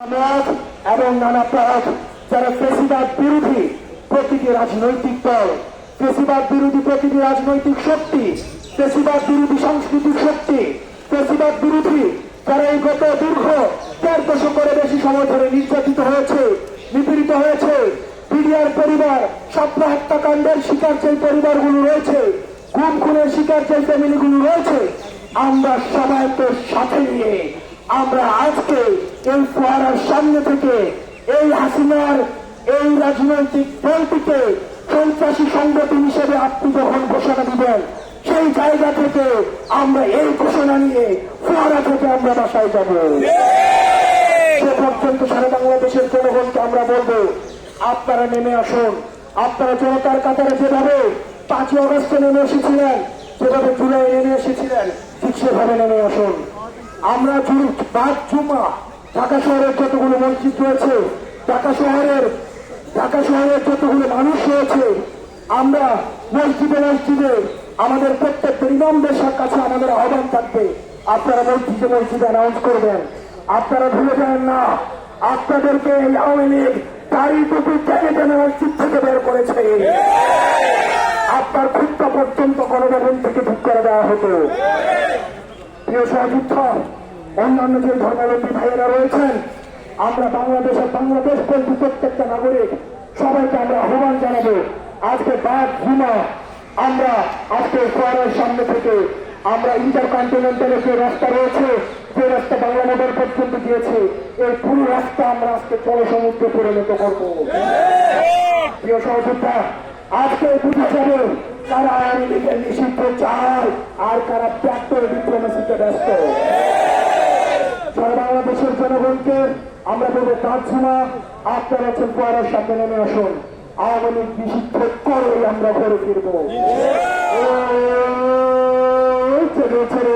মত এবং নানা পথ যারা ফেসিবাদ বিরোধী প্রতিটি রাজনৈতিক দল, ফেসিবাদ বিরোধী প্রতিটি রাজনৈতিক শক্তি, ফেসিবাদ বিরোধী সাংস্কৃতিক শক্তি, ফেসিবাদ বিরোধী যারা এই গত দীর্ঘ দেড় দশকের বেশি সময় ধরে নির্যাতিত হয়েছে, নিপীড়িত হয়েছে বিডিআর পরিবার স্বপ্ন হত্যাকাণ্ডের শিকার যে পরিবারগুলো রয়েছে, গুম, খুনের শিকার যে ফ্যামিলিগুলো রয়েছে, আমরা সবাইকে সাথে নিয়ে, আমরা আজকে এই ফোয়ারার সামনে থেকে এই হাসিনার এই রাজনৈতিক দলটিকে সন্ত্রাসী সংগঠন হিসেবে আপনি যখন ঘোষণা দিবেন। সেই জায়গা থেকে আমরা এই ঘোষণা নিয়ে ফোয়ারা থেকে আমরা বাসায় যাব। সে পর্যন্ত সারা বাংলাদেশের জনগণকে আমরা বলব আপনারা নেমে আসুন। আপনারা জনতার কাতারে যেভাবে পাঁচই অগস্টে নেমে এসেছিলেন যেভাবে জুলাই নেমে এসেছিলেন ঠিক সেভাবে নেমে আসুন। আমরা জুন- বাদ জুমা ঢাকা শহরের যতগুলো মসজিদ রয়েছে, ঢাকা শহরের ঢাকা শহরের যতগুলো মানুষ রয়েছে, আমরা মসজিদে মসজিদে আমাদের প্রত্যেকটা ইমামদের কাছে আমাদের আহ্বান থাকবে। আপনারা মসজিদে মসজিদে অ্যানাউন্স করবেন আপনারা ভুলে যান না, আপনাদেরকে এই আওয়ামী লীগ তারই টুপি টেনে টেনে মসজিদ থেকে বের করেছে। আপনার খুবটা পর্যন্ত গণভবন থেকে ঠিক করে দেওয়া হতো। প্রিয় সহযোদ্ধা অন্যান্য যে ধর্মাবলম্বী ভাইয়েরা রয়েছেন, আমরা বাংলাদেশের বাংলাদেশ বলতে প্রত্যেকটা নাগরিক, সবাইকে আমরা আহ্বান জানাব। আজকে বাদ ভুমা আমরা আজকে ফোয়ারের সামনে থেকে, আমরা ইন্টারকন্টিনেন্টালের যে রাস্তা রয়েছে, যে রাস্তা বাংলা মোটর পর্যন্ত গিয়েছে এই পুরো রাস্তা আমরা আজকে জলসমুদ্রে পরিণত করব। প্রিয় সহযোদ্ধা, আজকে বুঝে যাবে কারা আওয়ামী লীগের নিষিদ্ধ চায়, আর কারা প্রাক্তন ডিপ্লোমেসিতে ব্যস্ত। জনগণকে আমরা বলতে চাচ্ছি না, আপনারা হচ্ছেন পয়লার সামনে নেমে আসুন। আওয়ামী লীগ নিষিদ্ধ করে আমরা ঘরে ফিরবো। ছেড়ে ছেড়ে